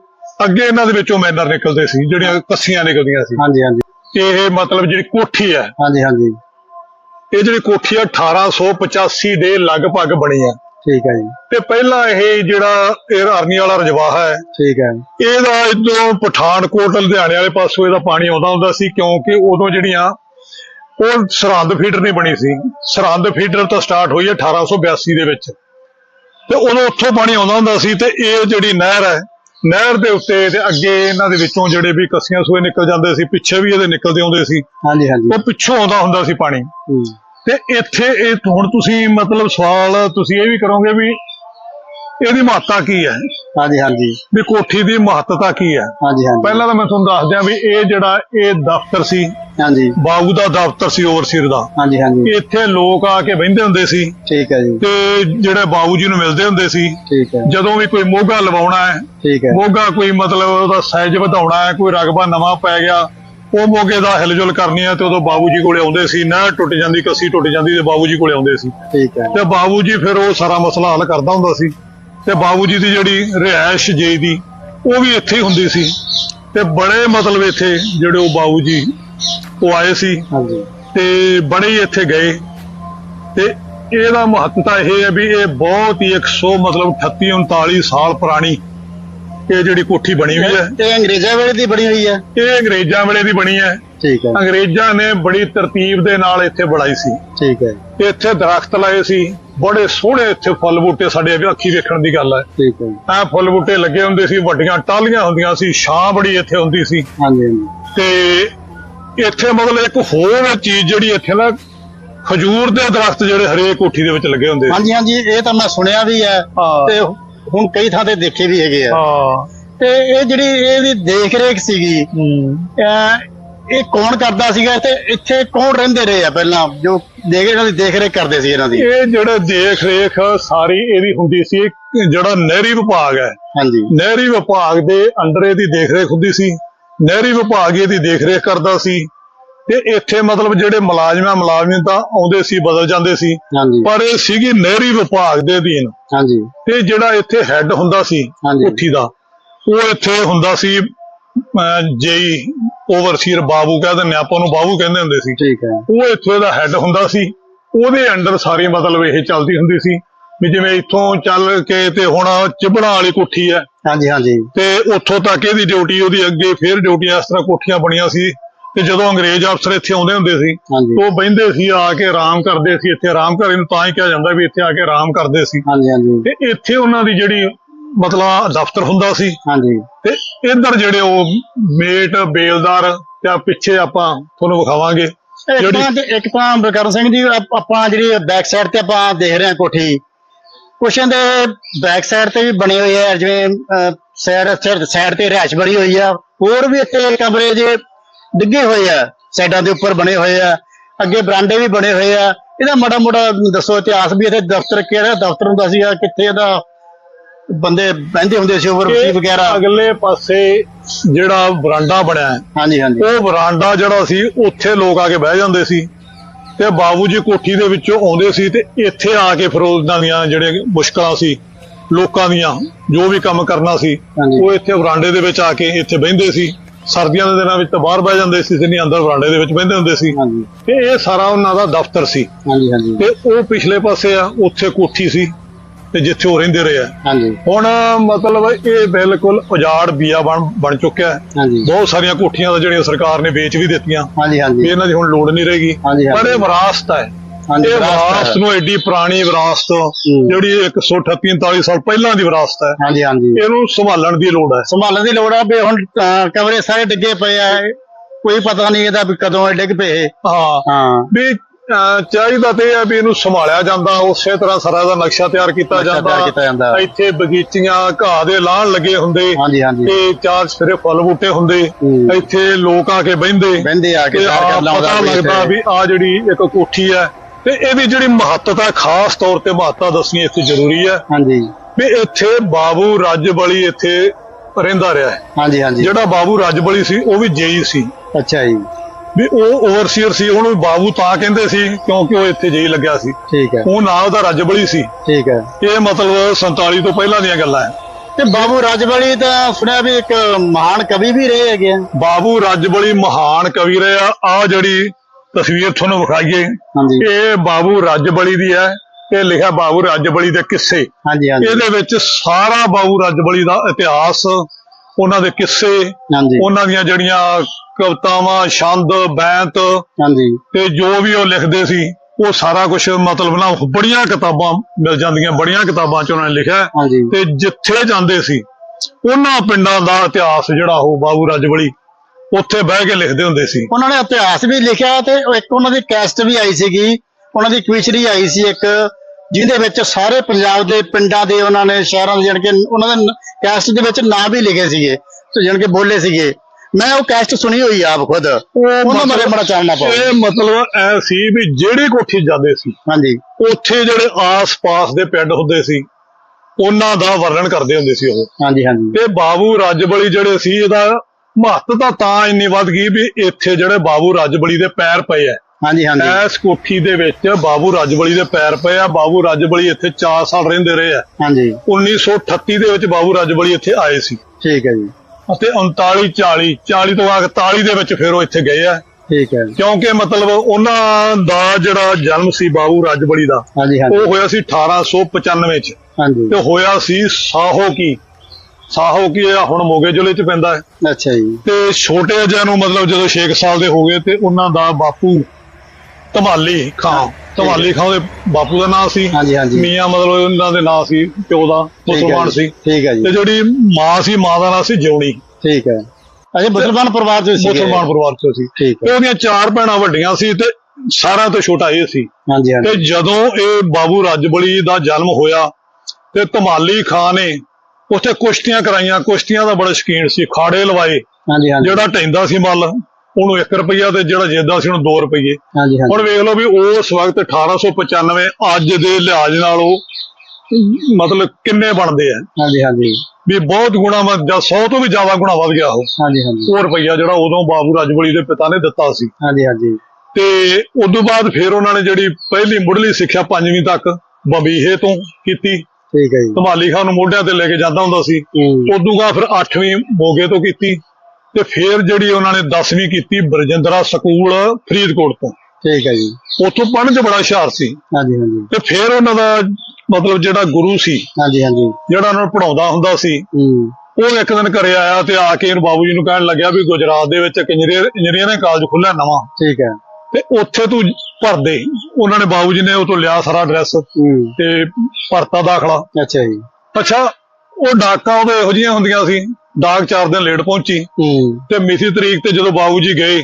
ਅੱਗੇ ਇਹਨਾਂ ਦੇ ਵਿੱਚੋਂ ਮੈਨਰ ਨਿਕਲਦੇ ਸੀ ਜਿਹੜੀਆਂ ਕੱਸੀਆਂ ਨਿਕਲਦੀਆਂ ਸੀ। ਹਾਂਜੀ ਹਾਂਜੀ। ਤੇ ਇਹ ਮਤਲਬ ਜਿਹੜੀ ਕੋਠੀ ਹੈ ਹਾਂਜੀ ਹਾਂਜੀ। ਇਹ ਜਿਹੜੀ ਕੋਠੀ ਹੈ 1885 ਦੇ ਲਗਭਗ ਬਣੀ ਹੈ ਠੀਕ ਹੈ ਜੀ। ਤੇ ਪਹਿਲਾਂ ਇਹ ਜਿਹੜਾ ਇਹ ਆਰਮੀ ਵਾਲਾ ਰਜਵਾਹਾ ਹੈ ਠੀਕ ਹੈ ਇਹਦਾ ਇਦੋਂ ਪਠਾਨਕੋਟ ਲੁਧਿਆਣੇ ਵਾਲੇ ਪਾਸੋਂ ਇਹਦਾ ਪਾਣੀ ਆਉਂਦਾ ਹੁੰਦਾ ਸੀ ਕਿਉਂਕਿ ਉਦੋਂ ਜਿਹੜੀਆਂ ਉਹ ਸਰਹੰਦ ਫੀਡਰ ਨਹੀਂ ਬਣੀ ਸੀ। ਸਰਹੰਦ ਫੀਡਰ ਤਾਂ ਸਟਾਰਟ ਹੋਈ ਹੈ 1882 ਦੇ ਵਿੱਚ। ਤੇ ਉਦੋਂ ਉੱਥੋਂ ਪਾਣੀ ਆਉਂਦਾ ਹੁੰਦਾ ਸੀ ਤੇ ਇਹ ਜਿਹੜੀ ਨਹਿਰ ਹੈ ਨਹਿਰ ਦੇ ਉੱਤੇ ਤੇ ਅੱਗੇ ਇਹਨਾਂ ਦੇ ਵਿੱਚੋਂ ਜਿਹੜੇ ਵੀ ਕੱਸੀਆਂ ਸੂਏ ਨਿਕਲ ਜਾਂਦੇ ਸੀ ਪਿੱਛੇ ਵੀ ਇਹਦੇ ਨਿਕਲਦੇ ਆਉਂਦੇ ਸੀ। ਹਾਂਜੀ ਹਾਂਜੀ। ਉਹ ਪਿੱਛੋਂ ਆਉਂਦਾ ਹੁੰਦਾ ਸੀ ਪਾਣੀ। ਤੇ ਇੱਥੇ ਇਹ ਹੁਣ ਤੁਸੀਂ ਮਤਲਬ ਸਵਾਲ ਤੁਸੀਂ ਇਹ ਵੀ ਕਰੋਗੇ ਵੀ ਇਹਦੀ ਮਹੱਤਤਾ ਕੀ ਹੈ? ਹਾਂਜੀ ਹਾਂਜੀ। ਵੀ ਕੋਠੀ ਦੀ ਮਹੱਤਤਾ ਕੀ ਹੈ? ਹਾਂਜੀ ਹਾਂਜੀ। ਪਹਿਲਾਂ ਤਾਂ ਮੈਂ ਤੁਹਾਨੂੰ ਦੱਸ ਦਿਆਂ ਵੀ ਇਹ ਜਿਹੜਾ ਇਹ ਦਫ਼ਤਰ ਸੀ ਹਾਂਜੀ। ਬਾਬੂ ਦਾ ਦਫ਼ਤਰ ਸੀ ਓਵਰਸੀਰ ਦਾ। ਹਾਂਜੀ ਹਾਂਜੀ। ਇੱਥੇ ਲੋਕ ਆ ਕੇ ਬਹਿੰਦੇ ਹੁੰਦੇ ਸੀ ਠੀਕ ਹੈ ਜੀ। ਤੇ ਜਿਹੜੇ ਬਾਬੂ ਜੀ ਨੂੰ ਮਿਲਦੇ ਹੁੰਦੇ ਸੀ ਠੀਕ ਹੈ। ਜਦੋਂ ਵੀ ਕੋਈ ਮੋਗਾ ਲਵਾਉਣਾ ਹੈ ਠੀਕ ਹੈ। ਮੋਗਾ ਕੋਈ ਮਤਲਬ ਉਹਦਾ ਸਾਈਜ਼ ਵਧਾਉਣਾ ਹੈ ਕੋਈ ਰਗਬਾ ਨਵਾਂ ਪੈ ਗਿਆ ਉਹ ਮੋਗੇ ਦਾ ਹਿਲਜੁਲ ਕਰਨੀ ਹੈ ਤੇ ਉਦੋਂ ਬਾਬੂ ਜੀ ਕੋਲੇ ਆਉਂਦੇ ਸੀ ਨਹਿਰ ਟੁੱਟ ਜਾਂਦੀ ਕੱਸੀ ਟੁੱਟ ਜਾਂਦੀ ਤੇ ਬਾਬੂ ਜੀ ਕੋਲੇ ਆਉਂਦੇ ਸੀ। ਠੀਕ ਹੈ। ਤੇ ਬਾਬੂ ਜੀ ਫਿਰ ਉਹ ਸਾਰਾ ਮਸਲਾ ਹੱਲ ਕਰਦਾ ਹੁੰਦਾ ਸੀ। ਤੇ ਬਾਬੂ ਜੀ ਦੀ ਜਿਹੜੀ ਰਿਹਾਇਸ਼ ਜੇ ਦੀ ਉਹ ਵੀ ਇੱਥੇ ਹੀ ਹੁੰਦੀ ਸੀ। ਤੇ ਬੜੇ ਮਤਲਬ ਇੱਥੇ ਜਿਹੜੇ ਉਹ ਬਾਬੂ ਜੀ ਉਹ ਆਏ ਸੀ। ਹਾਂਜੀ। ਤੇ ਬੜੇ ਹੀ ਇੱਥੇ ਗਏ। ਤੇ ਇਹਦਾ ਮਹੱਤਤਾ ਇਹ ਹੈ ਵੀ ਇਹ ਬਹੁਤ ਹੀ 100 ਮਤਲਬ 38 39 ਸਾਲ ਪੁਰਾਣੀ ਇਹ ਜਿਹੜੀ ਕੋਠੀ ਬਣੀ ਹੋਈ ਹੈ। ਇਹ ਅੰਗਰੇਜ਼ਾਂ ਵੇਲੇ ਦੀ ਬਣੀ ਹੋਈ ਹੈ। ਇਹ ਅੰਗਰੇਜ਼ਾਂ ਵੇਲੇ ਦੀ ਬਣੀ ਹੈ। ਠੀਕ ਹੈ। ਅੰਗਰੇਜ਼ਾਂ ਨੇ ਬੜੀ ਤਰਤੀਬ ਦੇ ਨਾਲ ਇੱਥੇ ਬਣਾਈ ਸੀ। ਠੀਕ ਹੈ। ਇੱਥੇ ਦਰਖਤ ਲਾਏ ਸੀ। ਬੜੇ ਸੋਹਣੇ ਇੱਥੇ ਫੁੱਲ ਬੂਟੇ ਸਾਡੇ ਅੱਖੀ ਵੇਖਣ ਦੀ ਗੱਲ ਹੈ। ਠੀਕ ਹੈ। ਐ ਫੁੱਲ ਬੂਟੇ ਲੱਗੇ ਹੁੰਦੇ ਸੀ ਵੱਡੀਆਂ ਟਾਹਲੀਆਂ ਹੁੰਦੀਆਂ ਸੀ ਛਾਂ ਬੜੀ ਇੱਥੇ ਹੁੰਦੀ ਸੀ। ਹਾਂਜੀ ਤੇ ਇੱਥੇ ਮਤਲਬ ਇੱਕ ਹੋਰ ਚੀਜ਼ ਜਿਹੜੀ ਇੱਥੇ ਨਾ ਖਜੂਰ ਦੇ ਦਰਖਤ ਜਿਹੜੇ ਹਰੇਕ ਕੋਠੀ ਦੇ ਵਿੱਚ ਲੱਗੇ ਹੁੰਦੇ ਹਾਂਜੀ ਹਾਂਜੀ ਇਹ ਤਾਂ ਮੈਂ ਸੁਣਿਆ ਵੀ ਹਾਂ। ਤੇ ਹੁਣ ਕਈ ਥਾਂ ਤੇ ਦੇਖੇ ਵੀ ਹੈਗੇ ਆ। ਹਾਂ। ਤੇ ਇਹ ਜਿਹੜੀ ਇਹਦੀ ਦੇਖ ਰੇਖ ਸੀਗੀ ਹੂੰ। ਅਹ ਇਹ ਕੌਣ ਕਰਦਾ ਸੀਗਾ ਤੇ ਇੱਥੇ ਕੌਣ ਰਹਿੰਦੇ ਰਹੇ ਆ ਪਹਿਲਾਂ ਜੋ ਦੇਖ ਇਹਨਾਂ ਦੀ ਦੇਖ ਰੇਖ ਕਰਦੇ ਸੀ ਇਹਨਾਂ ਦੀ? ਇਹ ਜਿਹੜੇ ਦੇਖ ਰੇਖ ਸਾਰੀ ਇਹਦੀ ਹੁੰਦੀ ਸੀ ਜਿਹੜਾ ਨਹਿਰੀ ਵਿਭਾਗ ਹੈ। ਹਾਂਜੀ। ਨਹਿਰੀ ਵਿਭਾਗ ਦੇ ਅੰਡਰ ਇਹਦੀ ਦੇਖ ਰੇਖ ਹੁੰਦੀ ਸੀ। ਨਹਿਰੀ ਵਿਭਾਗ ਇਹਦੀ ਦੇਖ ਰੇਖ ਕਰਦਾ ਸੀ। ਤੇ ਇੱਥੇ ਮਤਲਬ ਜਿਹੜੇ ਮੁਲਾਜ਼ਮਾਂ ਮੁਲਾਜ਼ਮ ਤਾਂ ਆਉਂਦੇ ਸੀ ਬਦਲ ਜਾਂਦੇ ਸੀ। ਪਰ ਇਹ ਸੀਗੀ ਨਹਿਰੀ ਵਿਭਾਗ ਦੇ ਅਧੀਨ। ਹਾਂਜੀ। ਤੇ ਜਿਹੜਾ ਇੱਥੇ ਹੈੱਡ ਹੁੰਦਾ ਸੀ। ਕੋਠੀ ਦਾ ਉਹ ਇੱਥੇ ਹੁੰਦਾ ਸੀ ਜੇਈ ਓਵਰਸੀਅਰ ਬਾਬੂ ਕਹਿ ਦਿੰਦੇ ਆਪਾਂ ਨੂੰ ਬਾਬੂ ਕਹਿੰਦੇ ਹੁੰਦੇ ਸੀ। ਠੀਕ ਹੈ। ਉਹ ਇੱਥੇ ਦਾ ਹੈੱਡ ਹੁੰਦਾ ਸੀ। ਉਹਦੇ ਅੰਡਰ ਸਾਰੀ ਮਤਲਬ ਇਹ ਚੱਲਦੀ ਹੁੰਦੀ ਸੀ ਵੀ ਜਿਵੇਂ ਇੱਥੋਂ ਚੱਲ ਕੇ ਤੇ ਹੁਣ ਚਿਬੜਾ ਵਾਲੀ ਕੋਠੀ ਹੈ। ਹਾਂਜੀ ਹਾਂਜੀ। ਤੇ ਉੱਥੋਂ ਤੱਕ ਇਹਦੀ ਡਿਊਟੀ ਉਹਦੀ ਅੱਗੇ ਫੇਰ ਡਿਊਟੀ ਇਸ ਤਰ੍ਹਾਂ ਕੋਠੀਆਂ ਬਣੀਆਂ ਸੀ। ਤੇ ਜਦੋਂ ਅੰਗਰੇਜ਼ ਅਫਸਰ ਇੱਥੇ ਆਉਂਦੇ ਹੁੰਦੇ ਸੀ ਹਾਂਜੀ। ਉਹ ਬਹਿੰਦੇ ਸੀ ਆ ਕੇ ਆਰਾਮ ਕਰਦੇ ਸੀ ਇੱਥੇ ਆਰਾਮ ਘਰੇ ਨੂੰ ਤਾਂ ਹੀ ਕਿਹਾ ਜਾਂਦਾ ਵੀ ਇੱਥੇ ਆ ਕੇ ਆਰਾਮ ਕਰਦੇ ਸੀ। ਹਾਂਜੀ ਹਾਂਜੀ। ਤੇ ਇੱਥੇ ਉਹਨਾਂ ਦੀ ਜਿਹੜੀ ਮਤਲਬ ਦਫ਼ਤਰ ਹੁੰਦਾ ਸੀ ਹਾਂਜੀ। ਤੇ ਇੱਧਰ ਜਿਹੜੇ ਉਹ ਮੇਟ ਬੇਲਦਾਰ ਤੇ ਆਹ ਪਿੱਛੇ ਆਪਾਂ ਤੁਹਾਨੂੰ ਵਿਖਾਵਾਂਗੇ ਇੱਕ ਜਿਹੜੀ ਤਾਂ ਤੇ- ਇੱਕ ਤਾਂ ਬਲਕਰਨ ਸਿੰਘ ਜੀ ਆਪ- ਆਪਾਂ ਜਿਹੜੀ ਬੈਕ ਸਾਈਡ ਤੇ ਆਪਾਂ ਦੇਖ ਰਹੇ ਹਾਂ ਕੋਠੀ ਕੁਛ ਦੇ ਬੈਕ ਸਾਈਡ ਤੇ ਵੀ ਬਣੇ ਹੋਏ ਆ ਜਿਵੇਂ ਸਾਈਡ ਸਾਈਡ ਤੇ ਰਿਹਾਇਸ਼ ਬਣੀ ਹੋਈ ਆ। ਹੋਰ ਵੀ ਇੱਥੇ ਕਮਰੇ ਜੇ ਡਿੱਗੇ ਹੋਏ ਆ ਸਾਈਡਾਂ ਦੇ ਉੱਪਰ ਬਣੇ ਹੋਏ ਆ ਅੱਗੇ ਬਰਾਂਡੇ ਵੀ ਬਣੇ ਹੋਏ ਆ। ਇਹਦਾ ਮਾੜਾ ਮੋੜਾ ਦੱਸੋ ਇਤਿਹਾਸ ਵੀ ਇੱਥੇ ਦਫ਼ਤਰ ਕਿਹੜਾ ਦਫ਼ਤਰ ਹੁੰਦਾ ਸੀਗਾ ਕਿੱਥੇ ਇਹਦਾ ਬੰਦੇ ਬਹਿੰਦੇ ਹੁੰਦੇ ਸੀ ਓਵਰਸੀ ਵਗੈਰਾ। ਅਗਲੇ ਪਾਸੇ ਜਿਹੜਾ ਬਰਾਂਡਾ ਬਣਿਆ ਹਾਂਜੀ ਹਾਂਜੀ। ਉਹ ਬਰਾਂਡਾ ਜਿਹੜਾ ਸੀ ਉੱਥੇ ਲੋਕ ਆ ਕੇ ਬਹਿ ਜਾਂਦੇ ਸੀ। ਤੇ ਬਾਬੂ ਜੀ ਕੋਠੀ ਦੇ ਵਿੱਚੋਂ ਆਉਂਦੇ ਸੀ ਤੇ ਇੱਥੇ ਆ ਕੇ ਫਿਰ ਉਹਨਾਂ ਦੀਆਂ ਜਿਹੜੇ ਮੁਸ਼ਕਲਾਂ ਸੀ ਲੋਕਾਂ ਦੀਆਂ ਜੋ ਵੀ ਕੰਮ ਕਰਨਾ ਸੀ। ਉਹ ਇੱਥੇ ਬਰਾਂਡੇ ਦੇ ਵਿੱਚ ਆ ਕੇ ਇੱਥੇ ਬਹਿੰਦੇ ਸੀ। ਸਰਦੀਆਂ ਦੇ ਦਿਨਾਂ ਵਿੱਚ ਤਾਂ ਬਾਹਰ ਬਹਿ ਜਾਂਦੇ ਸੀ ਨਹੀਂ ਅੰਦਰ ਬਰਾਂਡੇ ਦੇ ਵਿੱਚ ਬਹਿੰਦੇ ਹੁੰਦੇ ਸੀ। ਹਾਂਜੀ। ਤੇ ਇਹ ਸਾਰਾ ਉਹਨਾਂ ਦਾ ਦਫ਼ਤਰ ਸੀ। ਹਾਂਜੀ ਹਾਂਜੀ। ਤੇ ਉਹ ਪਿਛਲੇ ਪਾਸੇ ਆ ਉੱਥੇ ਕੋਠੀ ਸੀ ਤੇ ਜਿੱਥੇ ਉਹ ਰਹਿੰਦੇ ਰਹੇ ਆ। ਹਾਂਜੀ। ਹੁਣ ਮਤਲਬ ਇਹ ਬਿਲਕੁਲ ਉਜਾੜ ਬੀਆ ਬਣ ਬਣ ਚੁੱਕਿਆ ਹੈ। ਬਹੁਤ ਸਾਰੀਆਂ ਕੋਠੀਆਂ ਦਾ ਜਿਹੜੀਆਂ ਸਰਕਾਰ ਨੇ ਵੇਚ ਵੀ ਦਿੱਤੀਆਂ। ਹਾਂਜੀ ਵੀ ਹਾਂਜੀ ਇਹਨਾਂ ਦੀ ਹੁਣ ਲੋੜ ਨਹੀਂ ਰਹੇਗੀ। ਪਰ ਇਹ ਵਿਰਾਸਤ ਹੈ ਹਾਂਜੀ ਇਹ ਵਿਰਾਸਤ ਹੈ। ਵਿਰਾਸਤ ਨੂੰ ਐਡੀ ਪੁਰਾਣੀ ਵਿਰਾਸਤ। ਜਿਹੜੀ 138 39 ਸਾਲ ਪਹਿਲਾਂ ਦੀ ਵਿਰਾਸਤ ਹੈ। ਹਾਂਜੀ ਹਾਂਜੀ। ਇਹਨੂੰ ਸੰਭਾਲਣ ਦੀ ਲੋੜ ਹੈ। ਸੰਭਾਲਣ ਦੀ ਲੋੜ ਆ ਵੀ ਹੁਣ ਅਹ, ਕਮਰੇ ਸਾਰੇ ਡਿੱਗੇ ਪਏ ਆ। ਕੋਈ ਪਤਾ ਨਹੀਂ ਇਹਦਾ ਵੀ ਕਦੋਂ ਇਹ ਡਿੱਗ ਪਏ। ਹਾਂ। ਹਾਂ। ਵੀ ਅਹ, ਚਾਹੀਦਾ ਤੇ ਇਹ ਵੀ ਇਹਨੂੰ ਸੰਭਾਲਿਆ ਜਾਂਦਾ ਉਸੇ ਤਰ੍ਹਾਂ ਸਾਰਾ ਦਾ ਨਕਸ਼ਾ ਤਿਆਰ ਕੀਤਾ ਨਕਸ਼ਾ ਤਿਆਰ ਕੀਤਾ ਜਾਂਦਾ। ਜਾਂਦਾ ਇੱਥੇ ਬਗੀਚੀਆਂ ਘਾਹ ਦੇ ਲਾਣ ਲੱਗੇ ਹੁੰਦੇ। ਹਾਂਜੀ ਹਾਂਜੀ। ਤੇ ਚਾਰ ਸਫਰੇ ਫੁੱਲ ਬੂਟੇ ਹੁੰਦੇ। ਹੂੰ। ਇੱਥੇ ਲੋਕ ਆ ਕੇ ਬਹਿੰਦੇ। ਬਹਿੰਦੇ ਆ ਕੇ ਤੇ ਸੈਰ ਕਰ ਲਾਉਂਦਾ ਪਤਾ ਲੱਗਦਾ। ਵੀ ਆ ਜਿਹੜੀ ਇੱਕ ਕੋਠੀ ਹੈ ਤੇ ਇਹਦੀ ਜਿਹੜੀ ਮਹੱਤਤਾ ਖਾਸ ਤੌਰ ਤੇ ਮਹੱਤਤਾ ਦੱਸਣੀ ਇੱਥੇ ਜ਼ਰੂਰੀ ਹੈ। ਹਾਂਜੀ। ਵੀ ਇੱਥੇ ਬਾਬੂ ਰਾਜਬਲੀ ਇੱਥੇ ਰਹਿੰਦਾ ਰਿਹਾ ਹੈ। ਹਾਂਜੀ ਹਾਂਜੀ। ਜਿਹੜਾ ਬਾਬੂ ਰਾਜਬਲੀ ਸੀ ਉਹ ਵੀ ਜੇਈ ਸੀ। ਅੱਛਾ ਜੀ। ਵੀ ਉਹ ਓਵਰਸੀਅਰ ਸੀ ਉਹਨੂੰ ਬਾਬੂ ਤਾਂ ਕਹਿੰਦੇ ਸੀ ਕਿਉਂਕਿ ਉਹ ਇੱਥੇ ਜੇਈ ਲੱਗਿਆ ਸੀ। ਠੀਕ ਹੈ। ਉਹ ਨਾਂ ਉਹਦਾ ਰਾਜਬਲੀ ਸੀ। ਠੀਕ ਹੈ। ਇਹ ਮਤਲਬ 47 ਤੋਂ ਪਹਿਲਾਂ ਦੀਆਂ ਗੱਲਾਂ ਹੈ। ਤੇ ਬਾਬੂ ਰਾਜਵਾਲੀ ਤਾਂ ਸੁਣਿਆ ਵੀ ਇੱਕ ਮਹਾਨ ਕਵੀ ਵੀ ਰਹੇ ਹੈਗੇ ਆ। ਬਾਬੂ ਰਾਜਬਲੀ ਮਹਾਨ ਕਵੀ ਰਿਹਾ ਆ। ਜਿਹੜੀ ਤਸਵੀਰ ਤੁਹਾਨੂੰ ਵਿਖਾਈਏ। ਇਹ ਬਾਬੂ ਰਾਜਬਲੀ ਦੀ ਹੈ। ਇਹ ਲਿਖਿਆ ਬਾਬੂ ਰਾਜਬਲੀ ਦੇ ਕਿੱਸੇ। ਹਾਂਜੀ ਹਾਂਜੀ। ਇਹਦੇ ਵਿੱਚ ਸਾਰਾ ਬਾਬੂ ਰਾਜਬਲੀ ਦਾ ਇਤਿਹਾਸ ਉਹਨਾਂ ਦੇ ਕਿੱਸੇ ਉਹਨਾਂ ਦੀਆਂ ਜਿਹੜੀਆਂ ਕਵਿਤਾਵਾਂ ਛੰਦ ਬੈਂਤ ਹਾਂਜੀ। ਤੇ ਜੋ ਵੀ ਉਹ ਲਿਖਦੇ ਸੀ ਉਹ ਸਾਰਾ ਕੁਝ ਮਤਲਬ ਨਾ ਬੜੀਆਂ ਕਿਤਾਬਾਂ ਮਿਲ ਜਾਂਦੀਆਂ ਬੜੀਆਂ ਕਿਤਾਬਾਂ ਚ ਉਹਨਾਂ ਨੇ ਲਿਖਿਆ। ਤੇ ਜਿੱਥੇ ਜਾਂਦੇ ਸੀ ਉਹਨਾਂ ਪਿੰਡਾਂ ਦਾ ਇਤਿਹਾਸ ਜਿਹੜਾ ਉਹ ਬਾਬੂ ਰਾਜਬਲੀ ਉੱਥੇ ਬਹਿ ਕੇ ਲਿਖਦੇ ਹੁੰਦੇ ਸੀ। ਉਹਨਾਂ ਨੇ ਇਤਿਹਾਸ ਵੀ ਲਿਖਿਆ ਤੇ ਇੱਕ ਉਹਨਾਂ ਦੀ ਕੈਸਟ ਵੀ ਆਈ ਸੀਗੀ। ਉਹਨਾਂ ਦੀ ਕਵਿਚਰੀ ਆਈ ਸੀ ਇੱਕ ਜਿਹਦੇ ਵਿੱਚ ਸਾਰੇ ਪੰਜਾਬ ਦੇ ਪਿੰਡਾਂ ਦੇ ਉਹਨਾਂ ਨੇ ਸ਼ਹਿਰਾਂ ਦੇ ਜਾਣੀ ਕਿ ਉਹਨਾਂ ਦੇ ਕੈਸਟ ਦੇ ਵਿੱਚ ਨਾਂ ਵੀ ਲਿਖੇ ਸੀਗੇ ਤੇ ਜਾਣੀ ਕਿ ਬੋਲੇ ਸੀਗੇ। ਮੈਂ ਉਹ ਕੈਸਟ ਸੁਣੀ ਹੋਈ ਆਪ ਖੁਦ। ਉਹਨਾਂ ਬਾਰੇ ਬੜਾ ਚਾਨਣਾ ਪਾਓ। ਇਹ ਮਤਲਬ ਐ ਸੀ ਵੀ ਜਿਹੜੀ ਕੋਠੀ ਜਾਂਦੇ ਸੀ ਹਾਂਜੀ। ਉੱਥੇ ਜਿਹੜੇ ਆਸ-ਪਾਸ ਦੇ ਪਿੰਡ ਹੁੰਦੇ ਸੀ ਉਹਨਾਂ ਦਾ ਵਰਣਨ ਕਰਦੇ ਹੁੰਦੇ ਸੀ ਉਹ। ਹਾਂਜੀ ਹਾਂਜੀ। ਤੇ ਬਾਬੂ ਰਾਜਬਲੀ ਜਿਹੜੇ ਸੀ ਇਹਦਾ ਮਹੱਤਤਾ ਤਾਂ ਇੰਨੀ ਵੱਧ ਗਈ ਵੀ ਇੱਥੇ ਜਿਹੜੇ ਬਾਬੂ ਰਾਜਬਲੀ ਦੇ ਪੈਰ ਪਏ ਆ। ਹਾਂਜੀ ਹਾਂਜੀ। ਇਸ ਕੋਠੀ ਦੇ ਵਿੱਚ ਬਾਬੂ ਰਾਜਬਲੀ ਦੇ ਪੈਰ ਪਏ ਆ। ਬਾਬੂ ਰਾਜਬਲੀ ਇੱਥੇ 4 ਸਾਲ ਰਹਿੰਦੇ ਰਹੇ ਆ। ਹਾਂਜੀ। 1938 ਦੇ ਵਿੱਚ ਬਾਬੂ ਰਾਜਬਲੀ ਇੱਥੇ ਆਏ ਸੀ। ਠੀਕ ਹੈ ਜੀ। ਅਤੇ 39 40 40 ਤੋਂ 41 ਦੇ ਵਿੱਚ ਫਿਰ ਉਹ ਇੱਥੇ ਗਏ ਆ। ਠੀਕ ਹੈ। ਕਿਉਂਕਿ ਮਤਲਬ ਉਹਨਾਂ ਦਾ ਜਿਹੜਾ ਜਨਮ ਸੀ ਬਾਬੂ ਰਾਜਬਲੀ ਦਾ ਉਹ ਹੋਇਆ ਸੀ 1895 ਚ। ਹਾਂਜੀ। ਤੇ ਹੋਇਆ ਸੀ ਸਾਹੋ ਕੀ ਸਾਹੋ ਕੀ ਇਹ ਹੁਣ ਮੋਗੇ ਜ਼ਿਲ੍ਹੇ ਚ ਪੈਂਦਾ ਹੈ। ਅੱਛਾ ਜੀ। ਤੇ ਛੋਟੇ ਜਿਹੇ ਨੂੰ ਮਤਲਬ ਜਦੋਂ 6 ਸਾਲ ਦੇ ਹੋ ਗਏ ਤੇ ਉਹਨਾਂ ਦਾ ਬਾਪੂ ਧਮਾਲੀ ਖਾਂ ਧਮਾਲੀ ਖਾਂ ਦੇ ਬਾਪੂ ਦਾ ਨਾਮ ਸੀ। ਹਾਂਜੀ ਹਾਂਜੀ। ਮੀਆਂ ਮਤਲਬ ਉਹਨਾਂ ਦੇ ਨਾਂ ਸੀ ਪਿਓ ਦਾ ਮੁਸਲਮਾਨ ਸੀ। ਠੀਕ ਹੈ ਜੀ। ਤੇ ਜਿਹੜੀ ਮਾਂ ਸੀ ਮਾਂ ਦਾ ਨਾਮ ਸੀ ਜਿਉਣੀ। ਠੀਕ ਹੈ। ਅਜੇ ਮੁਸਲਮਾਨ ਪਰਿਵਾਰ ਚੋਂ ਸੀ ਮੁਸਲਮਾਨ ਪਰਿਵਾਰ ਚੋਂ ਸੀ। ਠੀਕ ਤੇ ਹੈ ਉਹਦੀਆਂ ਚਾਰ ਭੈਣਾਂ ਵੱਡੀਆਂ ਸੀ ਤੇ ਸਾਰਿਆਂ ਤੋਂ ਛੋਟਾ ਇਹ ਸੀ। ਹਾਂਜੀ ਤੇ ਹਾਂਜੀ ਜਦੋਂ ਇਹ ਬਾਬੂ ਰਾਜਬਲੀ ਦਾ ਜਨਮ ਹੋਇਆ ਤੇ ਧਮਾਲੀ ਖਾਨ ਨੇ ਉੱਥੇ ਕੁਸ਼ਤੀਆਂ ਕਰਾਈਆਂ ਕੁਸ਼ਤੀਆਂ ਦਾ ਬੜਾ ਸ਼ੌਕੀਨ ਸੀ ਖਾੜੇ ਲਵਾਏ। ਹਾਂਜੀ ਹਾਂਜੀ। ਜਿਹੜਾ ਟੈਂਦਾ ਸੀ ਮੱਲ ਉਹਨੂੰ 1 ਰੁਪਈਆ ਤੇ ਜਿਹੜਾ ਜਿੱਦਾ ਸੀ ਉਹਨੂੰ 2 ਰੁਪਈਏ। ਹਾਂਜੀ ਹੁਣ ਵੇਖ ਲਓ ਵੀ ਉਸ ਵਕਤ 1895 ਅੱਜ ਦੇ ਲਿਹਾਜ਼ ਨਾਲ ਉਹ ਮਤਲਬ ਕਿੰਨੇ ਬਣਦੇ ਆ। ਹਾਂਜੀ ਹਾਂਜੀ। ਵੀ ਬਹੁਤ ਗੁਣਾ ਵੱਧ ਜਾਂ 100 ਤੋਂ ਵੀ ਜ਼ਿਆਦਾ ਗੁਣਾ ਵੱਧ ਗਿਆ ਉਹ। ਹਾਂਜੀ ਹਾਂਜੀ। ਉਹ ਰੁਪਈਆ ਜਿਹੜਾ ਉਦੋਂ ਬਾਬੂ ਰਾਜਬਲੀ ਦੇ ਪਿਤਾ ਨੇ ਦਿੱਤਾ ਸੀ। ਹਾਂਜੀ ਹਾਂਜੀ। ਤੇ ਉਦੋਂ ਬਾਅਦ ਫਿਰ ਉਹਨਾਂ ਨੇ ਜਿਹੜੀ ਪਹਿਲੀ ਮੁੱਢਲੀ ਸਿੱਖਿਆ ਪੰਜਵੀਂ ਤੱਕ ਬੰਬੀਹੇ ਤੋਂ ਕੀਤੀ। ਠੀਕ ਹੈ ਜੀ। ਧਮਾਲੀ ਖਾਨ ਨੂੰ ਮੋਢਿਆਂ ਤੇ ਲੈ ਕੇ ਜਾਂਦਾ ਹੁੰਦਾ ਸੀ। ਹੂੰ। ਉਦੋਂ ਬਾਅਦ ਫਿਰ 8ਵੀਂ ਮੋਗੇ ਤੋਂ ਕੀਤੀ ਤੇ ਫਿਰ ਜਿਹੜੀ ਉਹਨਾਂ ਨੇ 10ਵੀਂ ਕੀਤੀ ਬਰਜਿੰਦਰਾ ਸਕੂਲ ਫਰੀਦਕੋਟ ਤੋਂ। ਠੀਕ ਹੈ ਜੀ। ਉੱਥੋਂ ਪੜ੍ਹਨ 'ਚ ਬੜਾ ਹੁਸ਼ਿਆਰ ਸੀ। ਹਾਂਜੀ ਹਾਂਜੀ। ਤੇ ਫਿਰ ਉਹਨਾਂ ਦਾ ਮਤਲਬ ਜਿਹੜਾ ਗੁਰੂ ਸੀ ਹਾਂਜੀ ਹਾਂਜੀ। ਜਿਹੜਾ ਉਹਨਾਂ ਨੂੰ ਪੜਾਉਂਦਾ ਹੁੰਦਾ ਸੀ ਹੂੰ। ਉਹ ਇੱਕ ਦਿਨ ਘਰੇ ਆਇਆ ਤੇ ਆ ਕੇ ਇਹਨੂੰ ਬਾਬੂ ਜੀ ਨੂੰ ਕਹਿਣ ਲੱਗਿਆ ਵੀ ਗੁਜਰਾਤ ਦੇ ਵਿੱਚ ਇੱਕ ਇੰਜੀਨੀਅਰ ਇੰਜੀਨੀਅਰਿੰਗ ਕਾਲਜ ਖੁੱਲਿਆ ਨਵਾਂ। ਠੀਕ ਹੈ। ਤੇ ਉੱਥੇ ਤੂੰ ਭਰ ਦੇ ਉਹਨਾਂ ਨੇ ਬਾਬੂ ਜੀ ਨੇ ਉਹ ਤੋਂ ਲਿਆ ਸਾਰਾ ਐਡਰੈਸ ਹੂੰ। ਤੇ ਭਰਤਾ ਦਾਖਲਾ। ਅੱਛਾ ਜੀ। ਅੱਛਾ ਉਹ ਡਾਕਾਂ ਉਹਦੇ ਇਹੋ ਜਿਹੀਆਂ ਹੁੰਦੀਆਂ ਸੀ। ਡਾਕ ਚਾਰ ਦਿਨ ਲੇਟ ਪਹੁੰਚੀ। ਹੂੰ। ਤੇ ਮਿਤੀ ਤਰੀਕ ਤੇ ਜਦੋਂ ਬਾਬੂ ਜੀ ਗਏ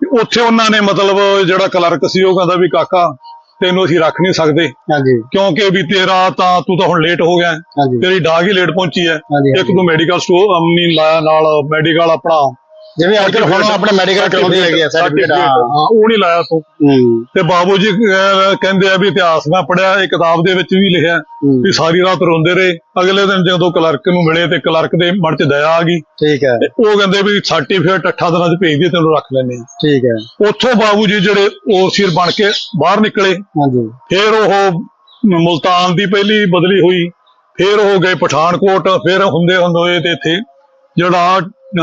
ਤੇ ਉੱਥੇ ਉਹਨਾਂ ਨੇ ਮਤਲਬ ਜਿਹੜਾ ਕਲਰਕ ਸੀ ਉਹ ਕਹਿੰਦਾ ਵੀ ਕਾਕਾ ਤੈਨੂੰ ਅਸੀਂ ਰੱਖ ਨਹੀਂ ਸਕਦੇ। ਹਾਂਜੀ। ਕਿਉਂਕਿ ਵੀ ਤੇਰਾ ਤਾਂ ਤੂੰ ਤਾਂ ਹੁਣ ਲੇਟ ਹੋ ਗਿਆ। ਹੈ। ਹਾਂਜੀ। ਤੇਰੀ ਡਾਕ ਹੀ ਲੇਟ ਪਹੁੰਚੀ ਹੈ। ਹਾਂਜੀ, ਇੱਕ ਦੋ ਮੈਡੀਕਲ ਸਟੋਰ ਅਮਨੀ ਲਾਇਆ ਨਾਲ ਮੈਡੀਕਲ ਆਪਣਾ ਜਿਵੇਂ ਅੱਜ ਕੱਲ੍ਹ ਹੁਣ ਆਪਣੇ ਮੈਡੀਕਲ ਕਰਾਉਂਦੇ ਹੈਗੇ ਆ ਸਰਟੀਫਿਕੇਟ ਹਾਂ ਉਹ ਨਹੀਂ ਲਾਇਆ ਤੂੰ ਤੇ ਬਾਬੂ ਜੀ ਅਹ, ਕਹਿੰਦੇ ਆ ਵੀ ਇਤਿਹਾਸ ਮੈਂ ਪੜਿਆ ਇਹ ਕਿਤਾਬ ਦੇ ਵਿੱਚ ਵੀ ਲਿਖਿਆ ਵੀ ਸਾਰੀ ਰਾਤ ਰੋਂਦੇ ਰਹੇ। ਅਗਲੇ ਦਿਨ ਜਦੋਂ ਕਲਰਕ ਨੂੰ ਮਿਲੇ ਤੇ ਕਲਰਕ ਦੇ ਮਨ 'ਚ ਦਇਆ ਆ ਗਈ। ਠੀਕ ਹੈ। ਤੇ ਉਹ ਕਹਿੰਦੇ ਵੀ ਸਰਟੀਫਿਕੇਟ ਅੱਠਾਂ ਦਿਨਾਂ 'ਚ ਭੇਜ ਦੇ ਤੈਨੂੰ ਰੱਖ ਲੈਣੇ ਠੀਕ ਹੈ। ਉੱਥੋਂ ਬਾਬੂ ਜੀ ਜਿਹੜੇ ਓਸੀਰ ਬਣ ਕੇ ਬਾਹਰ ਨਿਕਲੇ। ਹਾਂਜੀ। ਫਿਰ ਉਹ ਮੁਲਤਾਨ ਦੀ ਪਹਿਲੀ ਬਦਲੀ ਹੋਈ। ਫਿਰ ਉਹ ਗਏ ਪਠਾਨਕੋਟ ਫਿਰ ਹੁੰਦੇ ਹੁੰਦੇ ਤੇ ਇੱਥੇ ਜਿਹੜਾ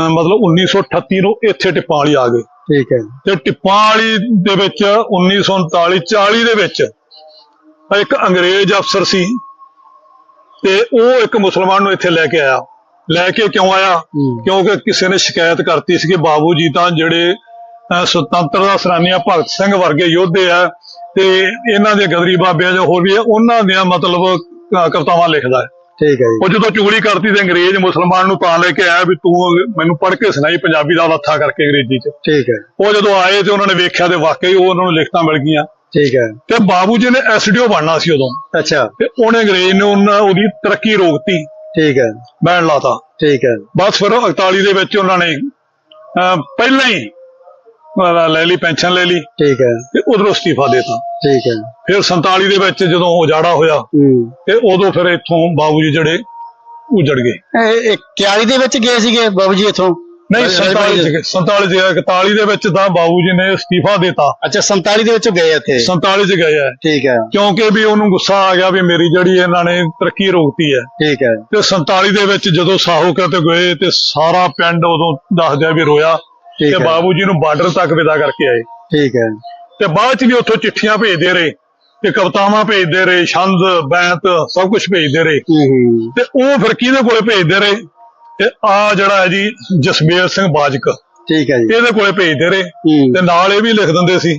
ਮਤਲਬ 1938 ਨੂੰ ਇੱਥੇ ਟਿੱਪਾਂ ਵਾਲੀ ਆ ਗਏ। ਠੀਕ ਹੈ ਤੇ ਟਿੱਪਾਂ ਵਾਲੀ ਦੇ ਵਿੱਚ 1939 40 ਦੇ ਵਿੱਚ ਇੱਕ ਅੰਗਰੇਜ਼ ਅਫਸਰ ਸੀ ਤੇ ਉਹ ਇੱਕ ਮੁਸਲਮਾਨ ਨੂੰ ਇੱਥੇ ਲੈ ਕੇ ਆਇਆ। ਲੈ ਕੇ ਕਿਉਂ ਆਇਆ? ਕਿਉਂਕਿ ਕਿਸੇ ਨੇ ਸ਼ਿਕਾਇਤ ਕਰਤੀ ਸੀ ਕਿ ਬਾਬੂ ਜੀ ਤਾਂ ਜਿਹੜੇ ਅਹ, ਸੁਤੰਤਰਤਾ ਸੈਨਾਨੀਆਂ ਭਗਤ ਸਿੰਘ ਵਰਗੇ ਯੋਧੇ ਆ ਤੇ ਇਹਨਾਂ ਦੇ ਗਦਰੀ ਬਾਬੇ ਆ ਜੋ ਹੋਰ ਵੀ ਆ ਉਹਨਾਂ ਦੀਆਂ ਮਤਲਬ ਕਵਿਤਾਵਾਂ ਲਿਖਦਾ ਹੈ। ਠੀਕ ਹੈ ਜੀ। ਉਹ ਜਦੋਂ ਚੁਗਲੀ ਕਰਤੀ ਤੇ ਅੰਗਰੇਜ਼ ਮੁਸਲਮਾਨ ਨੂੰ ਤਾਂ ਲੈ ਕੇ ਆਇਆ ਵੀ ਤੂੰ ਮੈਨੂੰ ਪੜ੍ਹ ਕੇ ਸੁਣਾਈ ਪੰਜਾਬੀ ਦਾ ਲੱਥਾ ਕਰਕੇ ਅੰਗਰੇਜ਼ੀ ਚ। ਠੀਕ ਹੈ। ਉਹ ਜਦੋਂ ਆਏ ਤੇ ਉਹਨਾਂ ਨੇ ਵੇਖਿਆ ਤੇ ਵਾਕਈ ਉਹ ਉਹਨਾਂ ਨੂੰ ਲਿਖਤਾਂ ਮਿਲ ਗਈਆਂ। ਠੀਕ ਹੈ। ਤੇ ਬਾਬੂ ਜੀ ਨੇ ਐਸਡੀਓ ਬਣਨਾ ਸੀ ਉਦੋਂ। ਅੱਛਾ। ਤੇ ਉਹਨੇ ਅੰਗਰੇਜ਼ ਨੇ ਉਹਨਾਂ ਉਹਦੀ ਤਰੱਕੀ ਰੋਕਤੀ। ਠੀਕ ਹੈ। ਬੈਣ ਲਾਤਾ। ਠੀਕ ਹੈ। ਬਸ ਫਿਰ ਉਹ 41 ਦੇ ਵਿੱਚ ਉਹਨਾਂ ਨੇ ਪਹਿਲਾਂ ਹੀ ਲੈ ਲਈ ਪੈਨਸ਼ਨ ਲੈ ਲਈ। ਠੀਕ ਹੈ। ਤੇ ਉਧਰੋਂ ਅਸਤੀਫਾ ਦੇਤਾ। ਠੀਕ ਹੈ ਫਿਰ 47 ਦੇ ਵਿੱਚ ਜਦੋਂ ਉਜਾੜਾ ਹੋਇਆ ਹੂੰ। ਤੇ ਉਦੋਂ ਫਿਰ ਇੱਥੋਂ ਬਾਬੂ ਜੀ ਜਿਹੜੇ ਉਜੜ ਗਏ। ਇਹ ਇਹ 41 ਦੇ ਵਿੱਚ ਗਏ ਸੀਗੇ ਬਾਬੂ ਜੀ ਇੱਥੋਂ? ਨਹੀਂ 47 ਚ ਗਏ, 47 ਚ ਗਏ, 41 ਦੇ ਵਿੱਚ ਤਾਂ ਬਾਬੂ ਜੀ ਨੇ ਅਸਤੀਫਾ ਦੇਤਾ। ਅੱਛਾ 47 ਦੇ ਵਿੱਚ ਗਏ ਇੱਥੇ? 47 ਚ ਗਏ ਆ। ਠੀਕ ਹੈ। ਕਿਉਂਕਿ ਵੀ ਉਹਨੂੰ ਗੁੱਸਾ ਆ ਗਿਆ ਵੀ ਮੇਰੀ ਜਿਹੜੀ ਇਹਨਾਂ ਨੇ ਤਰੱਕੀ ਰੋਕਤੀ ਹੈ। ਠੀਕ ਹੈ। ਤੇ 47 ਦੇ ਵਿੱਚ ਜਦੋਂ ਸਾਹੋਕਾ ਤੇ ਗਏ ਤੇ ਸਾਰਾ ਪਿੰਡ ਉਦੋਂ ਦੱਸਦਿਆ ਵੀ ਰੋਇਆ ਠੀਕ ਤੇ ਹੈ। ਬਾਬੂ ਜੀ ਨੂੰ ਬਾਰਡਰ ਤੱਕ ਵਿਦਾ ਕਰਕੇ ਆਏ। ਠੀਕ ਹੈ। ਤੇ ਬਾਅਦ ਚ ਵੀ ਉੱਥੋਂ ਚਿੱਠੀਆਂ ਭੇਜਦੇ ਰਹੇ ਤੇ ਕਵਤਾਵਾਂ ਭੇਜਦੇ ਰਹੇ ਛੰਦ ਬੈਂਤ ਸਭ ਕੁਝ ਭੇਜਦੇ ਰਹੇ। ਤੇ ਉਹ ਫਿਰ ਕਿਹਦੇ ਕੋਲੇ ਭੇਜਦੇ ਰਹੇ? ਤੇ ਆ ਜਿਹੜਾ ਹੈ ਜੀ ਜਸਮੇਰ ਸਿੰਘ ਬਾਜਕ। ਠੀਕ ਹੈ ਜੀ। ਇਹਦੇ ਕੋਲੇ ਭੇਜਦੇ ਰਹੇ। ਤੇ ਨਾਲ ਇਹ ਵੀ ਲਿਖ ਦਿੰਦੇ ਸੀ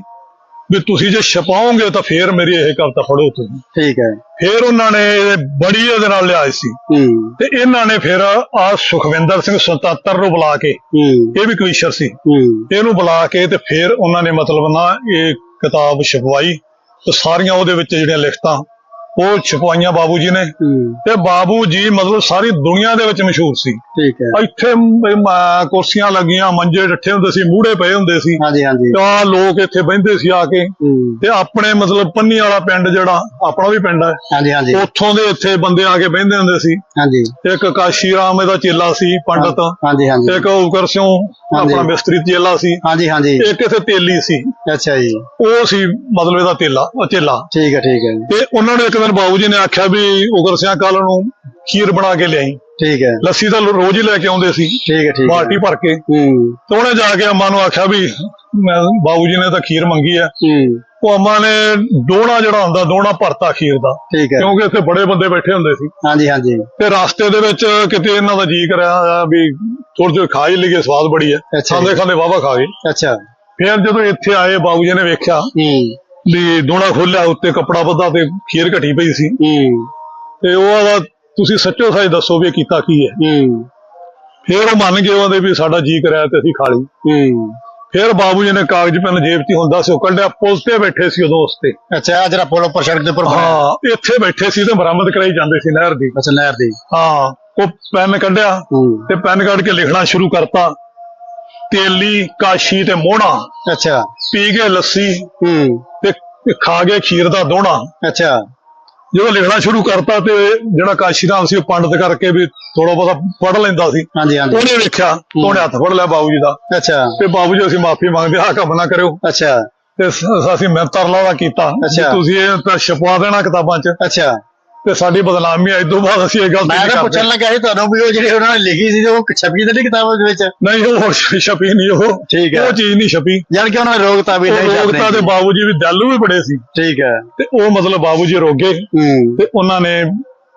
ਵੀ ਤੁਸੀਂ ਜੇ ਛਪਾਓਗੇ ਤਾਂ ਫੇਰ ਮੇਰੀ ਇਹ ਕਵਿਤਾ ਪੜ੍ਹੋ ਤੁਸੀਂ। ਠੀਕ ਹੈ। ਫੇਰ ਉਹਨਾਂ ਨੇ ਬੜੀ ਇਹਦੇ ਨਾਲ ਲਿਆਏ ਸੀ। ਹੂੰ। ਤੇ ਇਹਨਾਂ ਨੇ ਫਿਰ ਆ ਸੁਖਵਿੰਦਰ ਸਿੰਘ ਸੁਤੰਤਰ ਨੂੰ ਬੁਲਾ ਕੇ ਹੂੰ। ਇਹ ਵੀ ਕਵੀਸ਼ਰ ਸੀ। ਹੂੰ। ਇਹਨੂੰ ਬੁਲਾ ਕੇ ਤੇ ਫਿਰ ਉਹਨਾਂ ਨੇ ਮਤਲਬ ਨਾ ਇਹ ਕਿਤਾਬ ਛਪਵਾਈ ਤੇ ਸਾਰੀਆਂ ਉਹਦੇ ਵਿੱਚ ਜਿਹੜੀਆਂ ਲਿਖਤਾਂ ਉਹ ਛਪਵਾਈਆਂ ਬਾਬੂ ਜੀ ਨੇ। ਤੇ ਬਾਬੂ ਜੀ ਮਤਲਬ ਸਾਰੀ ਦੁਨੀਆ ਦੇ ਵਿੱਚ ਮਸ਼ਹੂਰ ਸੀ। ਠੀਕ ਹੈ। ਇੱਥੇ ਕੁਰਸੀਆਂ ਲੱਗੀਆਂ ਮੰਜੇ ਡੱਠੇ ਹੁੰਦੇ ਸੀ ਮੂਹੜੇ ਪਏ ਹੁੰਦੇ ਸੀ। ਹਾਂਜੀ ਹਾਂਜੀ। ਤਾਂ ਲੋਕ ਇੱਥੇ ਬਹਿੰਦੇ ਸੀ ਆ ਕੇ। ਤੇ ਆਪਣੇ ਮਤਲਬ ਪੰਨੀ ਵਾਲਾ ਪਿੰਡ ਜਿਹੜਾ ਆਪਣਾ ਵੀ ਪਿੰਡ ਹੈ। ਹਾਂਜੀ ਹਾਂਜੀ। ਉੱਥੋਂ ਦੇ ਇੱਥੇ ਬੰਦੇ ਆ ਕੇ ਬਹਿੰਦੇ ਹੁੰਦੇ ਸੀ। ਹਾਂਜੀ। ਇੱਕ ਕਾਸ਼ੀ ਰਾਮ ਇਹਦਾ ਚੇਲਾ ਸੀ ਪੰਡਤ। ਹਾਂਜੀ ਹਾਂਜੀ। ਇੱਕ ਉਕਰ ਸਿਉ ਆਪਣਾ ਮਿਸਤਰੀ ਚੇਲਾ ਸੀ। ਹਾਂਜੀ ਹਾਂਜੀ। ਇੱਕ ਇੱਥੇ ਤੇਲੀ ਸੀ। ਅੱਛਾ ਜੀ। ਉਹ ਸੀ ਮਤਲਬ ਇਹਦਾ ਤੇਲਾ ਉਹ ਚੇਲਾ। ਠੀਕ ਹੈ ਠੀਕ ਹੈ ਤੇ ਉਹਨਾਂ ਨੇ ਇੱਕ ਦਿਨ ਬਾਬੂ ਜੀ ਨੇ ਆਖਿਆ ਵੀ ਉਗਰ ਸਿਆਂ ਕੱਲ ਨੂੰ ਖੀਰ ਬਣਾ ਕੇ ਲਿਆਈ। ਠੀਕ ਹੈ। ਲੱਸੀ ਤਾਂ ਰੋਜ਼ ਹੀ ਲੈ ਕੇ ਆਉਂਦੇ ਸੀ। ਠੀਕ ਹੈ ਠੀਕ ਹੈ। ਬਾਲਟੀ ਭਰ ਕੇ। ਹੂੰ। ਤੇ ਉਹਨੇ ਜਾ ਕੇ ਅੰਮਾ ਨੂੰ ਆਖਿਆ ਵੀ ਮੈਂ ਬਾਬੂ ਜੀ ਨੇ ਤਾਂ ਖੀਰ ਮੰਗੀ ਆ ਹੂੰ। ਉਹ ਅੰਮਾ ਨੇ ਦੋਣਾ ਜਿਹੜਾ ਹੁੰਦਾ ਦੋਣਾ ਭਰਤਾ ਖੀਰ ਦਾ। ਠੀਕ ਹੈ। ਕਿਉਂਕਿ ਇੱਥੇ ਬੜੇ ਬੰਦੇ ਬੈਠੇ ਹੁੰਦੇ ਸੀ। ਹਾਂਜੀ ਹਾਂਜੀ। ਤੇ ਰਸਤੇ ਦੇ ਵਿੱਚ ਕਿਤੇ ਇਹਨਾਂ ਦਾ ਜੀ ਕਰਿਆ ਵੀ ਥੋੜੀ ਜਿਹੀ ਖਾ ਹੀ ਲਈਏ ਸਵਾਦ ਬੜੀ ਹੈ। ਖਾਂਦੇ ਖਾਂਦੇ ਵਾਵਾ ਖਾ ਗਏ। ਅੱਛਾ। ਫਿਰ ਜਦੋਂ ਇੱਥੇ ਆਏ ਬਾਬੂ ਜੀ ਨੇ ਵੇਖਿਆ ਹੂੰ। ਵੀ ਦੋਣਾ ਖੋਲਿਆ ਉੱਤੇ ਕੱਪੜਾ ਬੱਧਾ ਤੇ ਖੀਰ ਘਟੀ ਪਈ ਸੀ। ਹੂੰ। ਤੇ ਉਹ ਆਦਾ ਤੁਸੀਂ ਸੱਚੋ ਸੱਚ ਦੱਸੋ ਵੀ ਇਹ ਕੀਤਾ ਕੀ ਹੈ। ਹੂੰ। ਫਿਰ ਉਹ ਮੰਨ ਗਏ ਉਹਦੇ ਵੀ ਸਾਡਾ ਜੀ ਕਰਿਆ ਤੇ ਅਸੀਂ ਖਾ ਲਈ। ਹੂੰ। ਫਿਰ ਬਾਬੂ ਜੀ ਨੇ ਕਾਗਜ਼ ਪੈਨ ਜੇਬ 'ਚ ਹੀ ਹੁੰਦਾ ਸੀ ਉਹ ਕੱਢਿਆ ਪੁਲ ਤੇ ਬੈਠੇ ਸੀ ਉਦੋਂ ਉਸ ਤੇ। ਅੱਛਾ ਆ ਜਿਹੜਾ ਪੁਲ ਉੱਪਰ ਸੜਕ ਦੇ ਉੱਪਰ ਬਣਿਆ। ਹਾਂ ਇੱਥੇ ਬੈਠੇ ਸੀ ਤੇ ਬਰਾਮਦ ਕਰਾਈ ਜਾਂਦੇ ਸੀ ਨਹਿਰ ਦੀ। ਅੱਛਾ ਨਹਿਰ ਦੀ। ਹਾਂ ਉਹ ਪੈਨ ਕੱਢਿਆ ਹੂੰ। ਤੇ ਪੈਨ ਕੱਢ ਕੇ ਲਿਖਣਾ ਸ਼ੁਰੂ ਕਰਤਾ। ਤੇਲੀ ਕਾਸ਼ੀ ਤੇ ਮੋਹਣਾ। ਅੱਛਾ। ਪੀ ਕੇ ਲੱਸੀ। ਹੂੰ। ਖਾ ਕੇ ਖੀਰ ਦਾ ਦੋਣਾ ਅੱਛਾ। ਜਦੋਂ ਲਿਖਣਾ ਸ਼ੁਰੂ ਕਰਤਾ ਤੇ ਜਿਹੜਾ ਕਾਸ਼ੀ ਰਾਮ ਸੀ ਉਹ ਪੰਡਤ ਕਰਕੇ ਵੀ ਥੋੜਾ ਬਹੁਤਾ ਪੜ੍ਹ ਲੈਂਦਾ ਸੀ। ਹਾਂਜੀ ਹਾਂਜੀ। ਉਹਨੇ ਵੇਖਿਆ ਉਹਨੇ ਹੱਥ ਫੜ ਲਿਆ ਬਾਬੂ ਜੀ ਦਾ। ਅੱਛਾ। ਤੇ ਬਾਬੂ ਜੀ ਅਸੀਂ ਮਾਫੀ ਮੰਗਦੇ ਆਹ ਕੰਮ ਨਾ ਕਰਿਓ। ਅੱਛਾ। ਤੇ ਅਸੀਂ ਮੈਂ ਤਰਲਾ ਦਾ ਕੀਤਾ। ਤੁਸੀਂ ਇਹ ਤਾਂ ਛਪਵਾ ਦੇਣਾ ਕਿਤਾਬਾਂ 'ਚ। ਅੱਛਾ। ਤੇ ਸਾਡੀ ਬਦਨਾਮੀ ਆ ਤੋਂ ਬਾਅਦ ਅਸੀਂ ਇਹ ਗਲਤੀ ਮੈਂ ਤਾਂ ਪੁੱਛਣ ਲੱਗਾ ਸੀ ਤੁਹਾਨੂੰ ਵੀ ਉਹ ਜਿਹੜੇ ਉਹਨਾਂ ਨੇ ਲਿਖੀ ਸੀ ਉਹ ਛਪੀ ਤਾਂ ਨਹੀਂ ਕਿਤਾਬ ਦੇ ਵਿੱਚ? ਨਹੀਂ ਉਹ ਛਪੀ ਨਹੀਂ ਉਹ। ਠੀਕ ਹੈ। ਉਹ ਚੀਜ਼ ਨਹੀਂ ਛਪੀ। ਜਾਣ ਕੇ ਉਹਨਾਂ ਨੇ ਰੋਕਤਾ ਵੀ ਨਹੀਂ ਦੇ ਛਪਣੀ। ਬਾਬੂ ਜੀ ਵੀ ਦਿਆਲੂ ਵੀ ਬੜੇ ਸੀ। ਠੀਕ ਹੈ। ਤੇ ਉਹ ਮਤਲਬ ਬਾਬੂ ਜੀ ਰੋਗੇ ਤੇ ਉਹਨਾਂ ਨੇ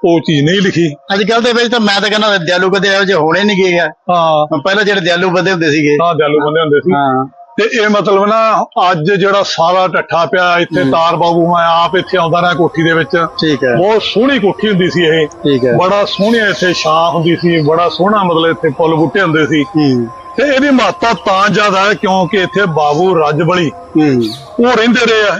ਉਹ ਚੀਜ਼ ਨਹੀਂ ਲਿਖੀ। ਅੱਜ ਕੱਲ ਦੇ ਵਿੱਚ ਤਾਂ ਮੈਂ ਤਾਂ ਕਹਿੰਦਾ ਦਿਆਲੂ ਕਦੇ ਇਹੋ ਜਿਹੇ ਹੋਣੇ ਨਹੀਂ ਗਏ ਆ ਹਾਂ। ਪਹਿਲਾਂ ਜਿਹੜੇ ਦਿਆਲੂ ਬੰਦੇ ਹੁੰਦੇ ਸੀਗੇ। ਹਾਂ ਦਿਆਲੂ ਬੰਦੇ ਹੁੰਦੇ ਸੀ। ਹਾਂ। ਤੇ ਇਹ ਮਤਲਬ ਨਾ ਅੱਜ ਜਿਹੜਾ ਸਾਰਾ ਟੱਠਾ ਪਿਆ ਇੱਥੇ ਤਾਰ ਬਾਬੂ ਮੈਂ ਆਪ ਇੱਥੇ ਆਉਂਦਾ ਰਿਹਾ ਕੋਠੀ ਦੇ ਵਿੱਚ। ਠੀਕ ਹੈ। ਬਹੁਤ ਸੋਹਣੀ ਕੋਠੀ ਹੁੰਦੀ ਸੀ ਇਹ। ਠੀਕ ਹੈ। ਬੜਾ ਸੋਹਣੀ ਇੱਥੇ ਛਾਂ ਹੁੰਦੀ ਸੀ ਬੜਾ ਸੋਹਣਾ ਮਤਲਬ ਇੱਥੇ ਫੁੱਲ ਬੂਟੇ ਹੁੰਦੇ ਸੀ। ਤੇ ਇਹਦੀ ਮਹੱਤਤਾ ਤਾਂ ਜ਼ਿਆਦਾ ਹੈ ਕਿਉਂਕਿ ਇੱਥੇ ਬਾਬੂ ਰਜਬਲੀ ਉਹ ਰਹਿੰਦੇ ਰਹੇ ਆ।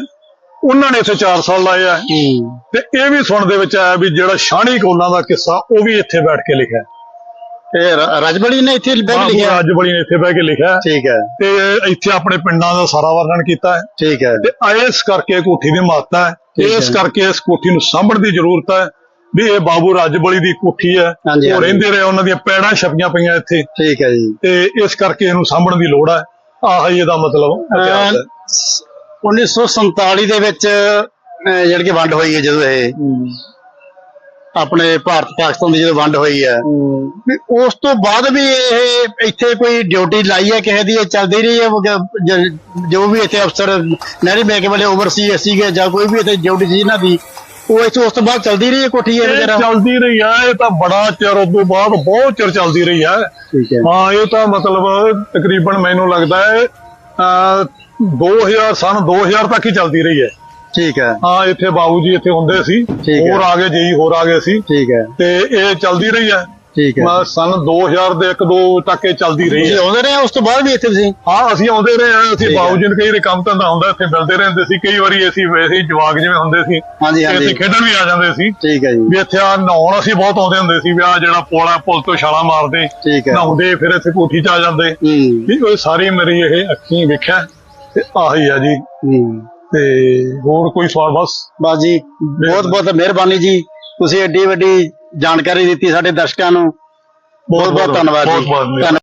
ਉਹਨਾਂ ਨੇ ਇੱਥੇ 4 ਸਾਲ ਲਾਏ ਆ। ਹੂੰ। ਤੇ ਇਹ ਵੀ ਸੁਣਨ ਦੇ ਵਿੱਚ ਆਇਆ ਵੀ ਜਿਹੜਾ ਸ਼ਾਹਣੀ ਕੋਲਾਂ ਦਾ ਕਿੱਸਾ ਉਹ ਵੀ ਇੱਥੇ ਬੈਠ ਕੇ ਲਿਖਿਆ। ਇਹ ਰ- ਰਜਬੜੀ ਨੇ ਇੱਥੇ ਬੈਠ ਬਾਬੂ ਲਿਖਿਆ। ਰਜਬਲੀ ਨੇ ਇੱਥੇ ਬਹਿ ਕੇ ਲਿਖਿਆ। ਹੈ ਠੀਕ ਹੈ। ਤੇ ਇੱਥੇ ਆਪਣੇ ਪਿੰਡਾਂ ਦਾ ਸਾਰਾ ਵਰਣਨ ਕੀਤਾ ਹੈ। ਠੀਕ ਹੈ। ਤੇ ਇਸ ਕਰਕੇ ਕੋਠੀ ਦੀ ਮਹੱਤਤਾ ਹੈ। ਠੀਕ ਇਸ। ਕਰਕੇ ਇਸ ਕੋਠੀ ਨੂੰ ਸਾਂਭਣ ਦੀ ਜ਼ਰੂਰਤ ਹੈ। ਵੀ ਇਹ ਬਾਬੂ ਰਜਬਲੀ ਦੀ ਕੋਠੀ ਹੈ। ਹਾਂਜੀ, ਉਹ ਹਾਂਜੀ। ਰਹਿੰਦੇ ਰਹੇ ਉਹਨਾਂ ਦੀਆਂ ਪੈੜਾਂ ਛਪੀਆਂ ਪਈਆਂ ਇੱਥੇ। ਠੀਕ ਹੈ ਜੀ। ਤੇ ਇਸ ਕਰਕੇ ਇਹਨੂੰ ਸਾਂਭਣ ਦੀ ਲੋੜ ਹੈ। ਆਹ ਹੀ ਇਹਦਾ ਮਤਲਬ ਇਤਿਹਾਸ ਹੈ। ਅਹ 1947 ਦੇ ਵਿੱਚ ਅਹ ਜਿਹੜੀ ਕਿ ਵੰਡ ਹੋਈ ਹੈ ਜਦੋਂ ਇਹ। ਆਪਣੇ ਭਾਰਤ ਪਾਕਿਸਤਾਨ ਦੀ ਜਦੋਂ ਵੰਡ ਹੋਈ ਹੈ। ਵੀ ਉਸ ਤੋਂ ਬਾਅਦ ਵੀ ਇਹ ਇੱਥੇ ਕੋਈ ਡਿਊਟੀ ਲਾਈ ਹੈ ਕਿਸੇ ਦੀ ਇਹ ਚੱਲਦੀ ਰਹੀ ਹੈ ਵਗ- ਜ- ਜੋ ਵੀ ਇੱਥੇ ਅਫਸਰ ਨਹਿਰੀ ਮਹਿਕਮੇ ਵਾਲੇ ਓਵਰਸੀ ਸੀਗੇ ਜਾਂ ਕੋਈ ਵੀ ਇੱਥੇ ਡਿਊਟੀ ਸੀ ਇਹਨਾਂ ਦੀ ਉਹ ਇੱਥੇ ਉਸ ਤੋਂ ਬਾਅਦ ਚੱਲਦੀ ਰਹੀ ਹੈ ਕੋਠੀ ਇਹ ਇਹ ਵਗੈਰਾ ਚੱਲਦੀ ਰਹੀ ਹੈ ਇਹ ਤਾਂ ਬੜਾ ਚਿਰ ਉਦੋਂ ਬਾਅਦ ਬਹੁਤ ਚਿਰ ਚੱਲਦੀ ਰਹੀ ਹੈ। ਠੀਕ ਹੈ। ਹਾਂ ਇਹ ਤਾਂ ਮਤਲਬ ਤਕਰੀਬਨ ਮੈਨੂੰ ਲੱਗਦਾ ਹੈ ਅਹ, 2000 ਸਨ 2000 ਤੱਕ ਹੀ ਚੱਲਦੀ ਰਹੀ ਹੈ। ਠੀਕ ਹੈ। ਹਾਂ ਇੱਥੇ ਬਾਬੂ ਜੀ ਇੱਥੇ ਹੁੰਦੇ ਸੀ। ਹੈ। ਹੋਰ ਆ ਗਏ ਜੀ ਹੋਰ ਆ ਗਏ ਸੀ। ਠੀਕ ਹੈ। ਤੇ ਇਹ ਚੱਲਦੀ ਰਹੀ ਹੈ। ਠੀਕ ਹੈ। ਮੈਂ ਸਨ 2000 ਦੇ 1 2 ਤੱਕ ਇਹ ਚੱਲਦੀ ਰਹੀ ਤੁਸੀਂ ਹੈ ਆਉਂਦੇ ਰਹੇ ਹੋ ਉਸ ਤੋਂ ਬਾਅਦ ਵੀ ਇੱਥੇ ਤੁਸੀਂ? ਹਾਂ ਅਸੀਂ ਆਉਂਦੇ ਰਹੇ ਹਾਂ। ਅਸੀਂ ਠੀਕ ਹੈ। ਬਾਬੂ ਜੀ ਨੂੰ ਕਈ ਵਾਰੀ ਕੰਮ ਧੰਦਾ ਹੁੰਦਾ ਇੱਥੇ ਮਿਲਦੇ ਰਹਿੰਦੇ ਸੀ। ਕਈ ਵਾਰੀ ਅਸੀਂ ਵੈਸੇ ਹੀ ਜਵਾਕ ਜਿਵੇਂ ਹੁੰਦੇ ਸੀ। ਹਾਂਜੀ ਹਾਂਜੀ। ਇੱਥੇ ਖੇਡਣ ਵੀ ਆ ਜਾਂਦੇ ਸੀ। ਠੀਕ ਹੈ ਜੀ। ਵੀ ਇੱਥੇ ਆ ਨਹਾਉਣ ਅਸੀਂ ਬਹੁਤ ਆਉਂਦੇ ਹੁੰਦੇ ਸੀ। ਵੀ ਆ ਜਿਹੜਾ ਪੁਲ ਪੁਲ ਤੋਂ ਛਾਲਾਂ ਮਾਰਦੇ ਠੀਕ ਹੈ। ਨਹਾਉਂਦੇ ਫਿਰ ਇੱਥੇ ਕੋਠੀ 'ਚ ਆ ਜਾਂਦੇ। ਹੂੰ। ਵੀ ਉਹ ਸਾਰੀ ਮੇਰੀ ਇਹ ਅੱਖੀਂ ਵੇਖਿਆ ਤੇ ਆਹੀ ਆ ਜੀ। ਹੂੰ। ਤੇ ਹੋਰ ਕੋਈ ਸਵਾਲ? ਬਸ। ਬਸ ਜੀ ਬਹੁਤ ਬਹੁਤ ਮਿਹਰਬਾਨੀ ਜੀ। ਤੁਸੀਂ ਏਡੀ ਵੱਡੀ ਜਾਣਕਾਰੀ ਦਿੱਤੀ ਸਾਡੇ ਦਰਸ਼ਕਾਂ ਨੂੰ। ਬਹੁਤ ਬਹੁਤ ਧੰਨਵਾਦ ਜੀ। ਬਹੁਤ। ਧੰਨਵਾਦ